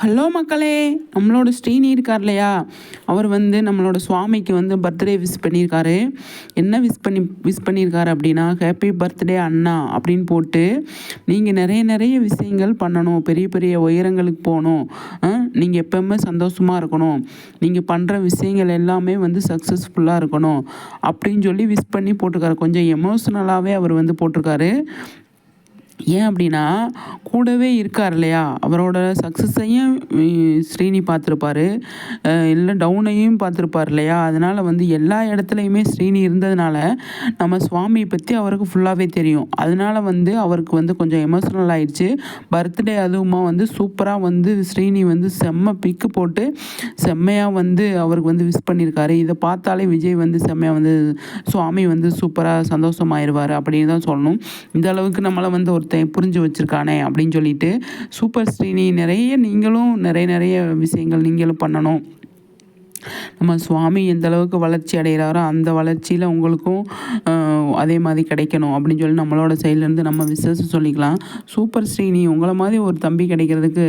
Hello மக்களே நம்மளோட ஸ்ரீனி இருக்கார் இல்லையா? அவர் வந்து நம்மளோட சுவாமிக்கு வந்து பர்த்டே விஷ் பண்ணியிருக்காரு. என்ன விஷ் பண்ணி விஷ் பண்ணியிருக்காரு அப்படின்னா ஹாப்பி பர்த்டே அண்ணா அப்படின்னு போட்டு நீங்கள் நிறைய நிறைய விஷயங்கள் பண்ணணும். பெரிய பெரிய உயரங்களுக்கு போகணும். நீங்கள் எப்போவுமே சந்தோஷமாக இருக்கணும். நீங்கள் பண்ணுற விஷயங்கள் எல்லாமே வந்து சக்ஸஸ்ஃபுல்லாக இருக்கணும். அப்படின்னு சொல்லி விஷ் பண்ணி போட்டிருக்காரு. கொஞ்சம் எமோஷ்னலாகவே அவர் வந்து போட்டிருக்காரு. ஏன் அப்படின்னா கூடவே இருக்கார் இல்லையா? அவரோட சக்ஸஸையும் ஸ்ரீனி பார்த்துருப்பாரு. இல்லை டவுனையும் பார்த்துருப்பார் இல்லையா? அதனால் வந்து எல்லா இடத்துலையுமே ஸ்ரீனி இருந்ததுனால நம்ம சுவாமியை பற்றி அவருக்கு ஃபுல்லாகவே தெரியும். அதனால் வந்து அவருக்கு வந்து கொஞ்சம் எமோஷ்னல் ஆயிடுச்சு. பர்த்டே அதுவுமா வந்து சூப்பராக வந்து ஸ்ரீனி வந்து செம்ம பிக்கு போட்டு செம்மையாக வந்து அவருக்கு வந்து விஷ் பண்ணியிருக்காரு இதை பார்த்தாலே விஜய் வந்து செம்மையாக வந்து சுவாமி வந்து சூப்பராக சந்தோஷமாயிருவார் அப்படின்னு தான் சொல்லணும். இந்த அளவுக்கு நம்மளை வந்து ஒரு ஒருத்தன் புரிஞ்சு வச்சுருக்கானே அப்படின்னு சொல்லிட்டு சூப்பர் ஸ்ரீனி நிறைய நீங்களும் நிறைய நிறைய விஷயங்கள் நீங்களும் பண்ணணும். நம்ம சுவாமி எந்த அளவுக்கு வளர்ச்சி அடைகிறாரோ அந்த வளர்ச்சியில் உங்களுக்கும் அதே மாதிரி கிடைக்கணும் அப்படின்னு சொல்லி நம்மளோட சைட்லேருந்து நம்ம விசேஷம் சொல்லிக்கலாம். சூப்பர் ஸ்ரீனி உங்களை மாதிரி ஒரு தம்பி கிடைக்கிறதுக்கு